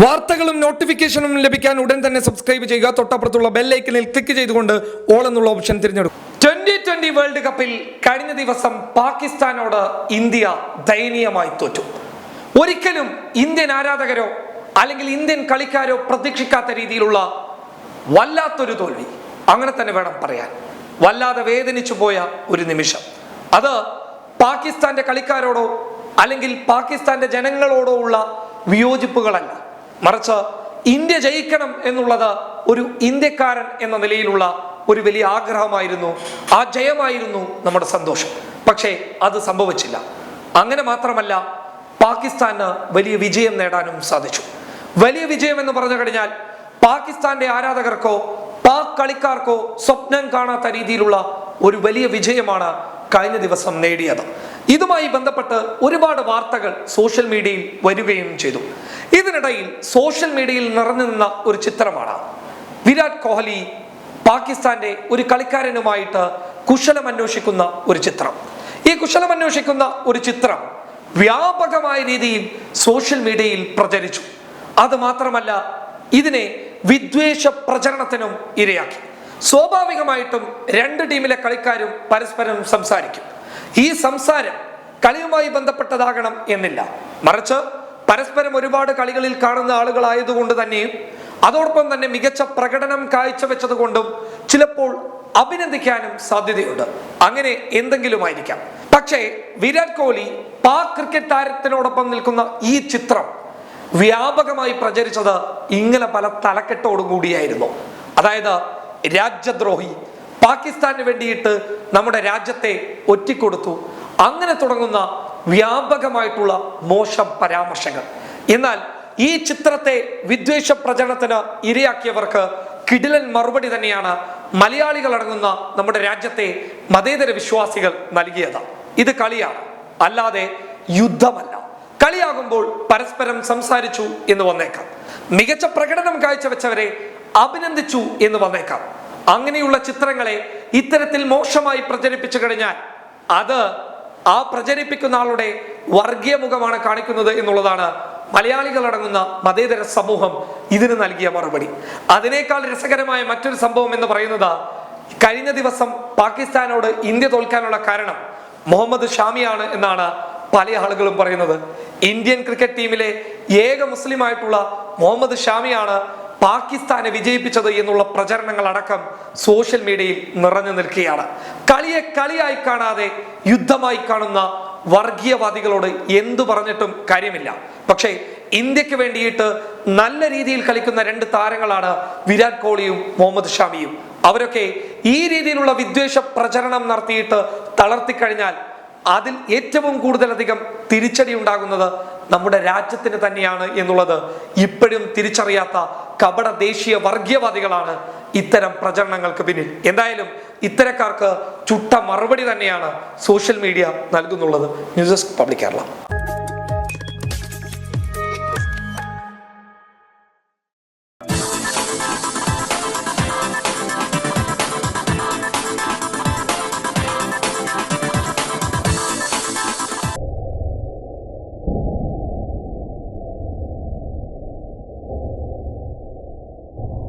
വാർത്തകളും നോട്ടിഫിക്കേഷനും ലഭിക്കാൻ ഉടൻ തന്നെ സബ്സ്ക്രൈബ് ചെയ്യുക. തൊട്ടപ്പുറത്തുള്ള ബെല്ലൈക്കനിൽ ക്ലിക്ക് ചെയ്തുകൊണ്ട് ഓൾ എന്നുള്ള ഓപ്ഷൻ തിരഞ്ഞെടുക്കും. ട്വന്റി ട്വന്റി വേൾഡ് കപ്പിൽ കഴിഞ്ഞ ദിവസം പാകിസ്ഥാനോട് ഇന്ത്യ ദയനീയമായി തോറ്റു. ഒരിക്കലും ഇന്ത്യൻ ആരാധകരോ അല്ലെങ്കിൽ ഇന്ത്യൻ കളിക്കാരോ പ്രതീക്ഷിക്കാത്ത രീതിയിലുള്ള വല്ലാത്തൊരു തോൽവി. അങ്ങനെ തന്നെ വേണം പറയാൻ. വല്ലാതെ വേദനിച്ചു പോയ ഒരു നിമിഷം. അത് പാകിസ്ഥാന്റെ കളിക്കാരോടോ അല്ലെങ്കിൽ പാകിസ്ഥാന്റെ ജനങ്ങളോടോ ഉള്ള വിയോജിപ്പുകളല്ല. മറിച്ച് ഇന്ത്യ ജയിക്കണം എന്നുള്ളത് ഒരു ഇന്ത്യക്കാരൻ എന്ന നിലയിലുള്ള ഒരു വലിയ ആഗ്രഹമായിരുന്നു. ആ ജയമായിരുന്നു നമ്മുടെ സന്തോഷം. പക്ഷേ അത് സംഭവിച്ചില്ല. അങ്ങനെ മാത്രമല്ല പാകിസ്ഥാന് വലിയ വിജയം നേടാനും സാധിച്ചു. വലിയ വിജയം എന്ന് പറഞ്ഞു കഴിഞ്ഞാൽ പാകിസ്ഥാന്റെ ആരാധകർക്കോ പാക് കളിക്കാർക്കോ സ്വപ്നം കാണാത്ത രീതിയിലുള്ള ഒരു വലിയ വിജയമാണ് കഴിഞ്ഞ ദിവസം നേടിയത്. ഇതുമായി ബന്ധപ്പെട്ട് ഒരുപാട് വാർത്തകൾ സോഷ്യൽ മീഡിയയിൽ വരികയും ചെയ്തു. ഇതിനിടയിൽ സോഷ്യൽ മീഡിയയിൽ നിറഞ്ഞു നിന്ന ഒരു ചിത്രമാണ്. വിരാട് കോഹ്ലി പാകിസ്ഥാന്റെ ഒരു കളിക്കാരനുമായിട്ട് കുശലം അന്വേഷിക്കുന്ന ഒരു ചിത്രം. ഈ കുശലം അന്വേഷിക്കുന്ന ഒരു ചിത്രം വ്യാപകമായ രീതിയിൽ സോഷ്യൽ മീഡിയയിൽ പ്രചരിച്ചു. അത് മാത്രമല്ല ഇതിനെ വിദ്വേഷ പ്രചരണത്തിനും ഇരയാക്കി. സ്വാഭാവികമായിട്ടും രണ്ട് ടീമിലെ കളിക്കാരും പരസ്പരം സംസാരിക്കും. ഈ സംസാരം കളിയുമായി ബന്ധപ്പെട്ടതാകണം എന്നില്ല. മറിച്ച് പരസ്പരം ഒരുപാട് കളികളിൽ കാണുന്ന ആളുകളായതുകൊണ്ട് തന്നെയും അതോടൊപ്പം തന്നെ മികച്ച പ്രകടനം കാഴ്ചവെച്ചത് കൊണ്ടും ചിലപ്പോൾ അഭിനന്ദിക്കാനും സാധ്യതയുണ്ട്. അങ്ങനെ എന്തെങ്കിലും ആയിരിക്കാം പക്ഷേ വിരാട് കോഹ്ലി പാക് ക്രിക്കറ്റ് താരത്തിനോടൊപ്പം നിൽക്കുന്ന ഈ ചിത്രം വ്യാപകമായി പ്രചരിച്ചത് ഇങ്ങനെ പല തലക്കെട്ടോടും കൂടിയായിരുന്നു അതായത് രാജ്യദ്രോഹി. പാകിസ്ഥാന് വേണ്ടിയിട്ട് നമ്മുടെ രാജ്യത്തെ ഒറ്റിക്കൊടുത്തു. അങ്ങനെ തുടങ്ങുന്ന വ്യാപകമായിട്ടുള്ള മോശം പരാമർശങ്ങൾ. എന്നാൽ ഈ ചിത്രത്തെ വിദ്വേഷ പ്രചരണത്തിന് ഇരയാക്കിയവർക്ക് കിടിലൻ മറുപടി തന്നെയാണ് മലയാളികൾ അടങ്ങുന്ന നമ്മുടെ രാജ്യത്തെ മതേതര വിശ്വാസികൾ നൽകിയത്. ഇത് കളിയാണ്. അല്ലാതെ യുദ്ധമല്ല. കളിയാകുമ്പോൾ പരസ്പരം സംസാരിച്ചു എന്ന് വന്നേക്കാം. മികച്ച പ്രകടനം കാഴ്ചവെച്ചവരെ അഭിനന്ദിച്ചു എന്ന് വന്നേക്കാം. അങ്ങനെയുള്ള ചിത്രങ്ങളെ ഇത്തരത്തിൽ മോശമായി പ്രചരിപ്പിച്ചു കഴിഞ്ഞാൽ അത് ആ പ്രചരിപ്പിക്കുന്ന ആളുടെ വർഗീയ മുഖമാണ് കാണിക്കുന്നത് എന്നുള്ളതാണ് മലയാളികൾ അടങ്ങുന്ന മതേതര സമൂഹം ഇതിന് നൽകിയ മറുപടി. അതിനേക്കാൾ രസകരമായ മറ്റൊരു സംഭവം എന്ന് പറയുന്നത് കഴിഞ്ഞ ദിവസം പാകിസ്ഥാനോട് ഇന്ത്യ തോൽക്കാനുള്ള കാരണം മുഹമ്മദ് ഷാമിയാണ് എന്നാണ് പല ആളുകളും പറയുന്നത്. ഇന്ത്യൻ ക്രിക്കറ്റ് ടീമിലെ ഏക മുസ്ലിമായിട്ടുള്ള മുഹമ്മദ് ഷാമിയാണ് പാകിസ്ഥാനെ വിജയിപ്പിച്ചത് എന്നുള്ള പ്രചരണങ്ങൾ അടക്കം സോഷ്യൽ മീഡിയയിൽ നിറഞ്ഞു നിൽക്കുകയാണ്. കളിയെ കളിയായി കാണാതെ യുദ്ധമായി കാണുന്ന വർഗീയവാദികളോട് എന്തു പറഞ്ഞിട്ടും കാര്യമില്ല. പക്ഷേ ഇന്ത്യയ്ക്ക് വേണ്ടിയിട്ട് നല്ല രീതിയിൽ കളിക്കുന്ന രണ്ട് താരങ്ങളാണ് വിരാട് കോഹ്ലിയും മുഹമ്മദ് ഷാമിയും. അവരൊക്കെ ഈ രീതിയിലുള്ള വിദ്വേഷ പ്രചരണം നടത്തിയിട്ട് തളർത്തിക്കഴിഞ്ഞാൽ അതിൽ ഏറ്റവും കൂടുതലധികം തിരിച്ചടി ഉണ്ടാകുന്നത് നമ്മുടെ രാജ്യത്തിന് തന്നെയാണ് എന്നുള്ളത് ഇപ്പോഴും തിരിച്ചറിയാത്ത കപട ദേശീയ വർഗീയവാദികളാണ് ഇത്തരം പ്രചരണങ്ങൾക്ക് പിന്നിൽ. എന്തായാലും ഇത്തരക്കാർക്ക് ചുട്ട മറുപടി തന്നെയാണ് social media നൽകുന്നുള്ളത്. News desk public Kerala.